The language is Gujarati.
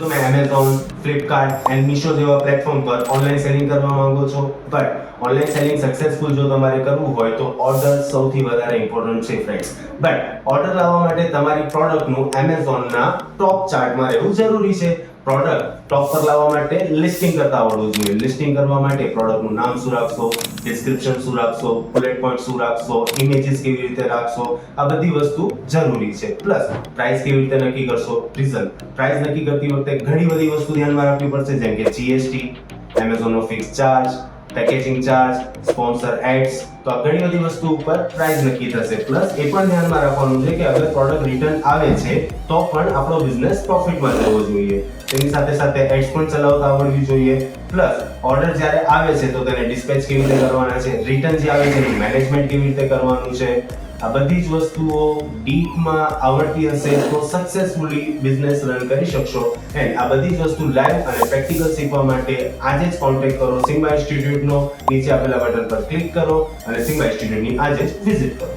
તમે એમેઝોન ફ્લિપકાર્ટ એન્ડ મીશો જેવા પ્લેટફોર્મ પર ઓનલાઈન સેલિંગ કરવા માંગો છો. બટ ઓનલાઈન સેલિંગ સક્સેસફુલ જો તમારે કરવું હોય તો ઓર્ડર સૌથી વધારે ઇમ્પોર્ટન્ટ છે ફ્રેન્ડ્સ બટ ઓર્ડર લાવવા માટે તમારી પ્રોડક્ટનું એમેઝોનના ટોપ ચાર્ટમાં રહેવું જરૂરી છે. પ્રોડક્ટ ટોપ પર લાવવા માટે લિસ્ટિંગ કરતા આવડવું જોઈએ. લિસ્ટિંગ કરવા માટે પ્રોડક્ટનું નામ શું રાખશો ડિસ્ક્રિપ્શન શું રાખશો બુલેટ પોઈન્ટ શું રાખશો ઇમેજીસ કેવી રીતે રાખશો, આ બધી વસ્તુ જરૂરી છે. પ્લસ પ્રાઇસ કેવી રીતે નક્કી કરશો રીઝન પ્રાઇસ નક્કી કરતી વખતે ઘણી બધી વસ્તુ ધ્યાનમાં રાખવી પડશે, જેમ કે GST એમેઝોનનો fix charge packaging charge sponsor ads તો આ ઘણી બધી વસ્તુ ઉપર પ્રાઇસ નક્કી થશે. પ્લસ એ પણ ધ્યાનમાં રાખવાનું છે કે અગર પ્રોડક્ટ રિટર્ન આવે છે, તો પણ આપણો બિઝનેસ પ્રોફિટમાં જવો જોઈએ. તેની સાથે સાથે એડ્સ પણ ચલાવતા આવડવી જોઈએ. પ્લસ ઓર્ડર જ્યારે આવે છે, તો તેને ડિસ્પેચ કેવી રીતે કરવાના છે? રિટર્ન જે આવે છે, એનું મેનેજમેન્ટ કેવી રીતે કરવાનું છે? આ બધી જ વસ્તુઓ ડીપમાં આવડતી હશે તો સક્સેસફુલી બિઝનેસ રન કરી શકશો. એન્ડ આ બધી જ વસ્તુ લાઈવ અને પ્રેક્ટિકલ શીખવા માટે આજે જ કોન્ટેક્ટ કરો સિમ્બા ઇન્સ્ટિટ્યૂટનો નીચે આપેલા બટન પર ક્લિક કરો અને સિમ્બા ઇન્સ્ટિટ્યૂટની આજે જ વિઝિટ કરો.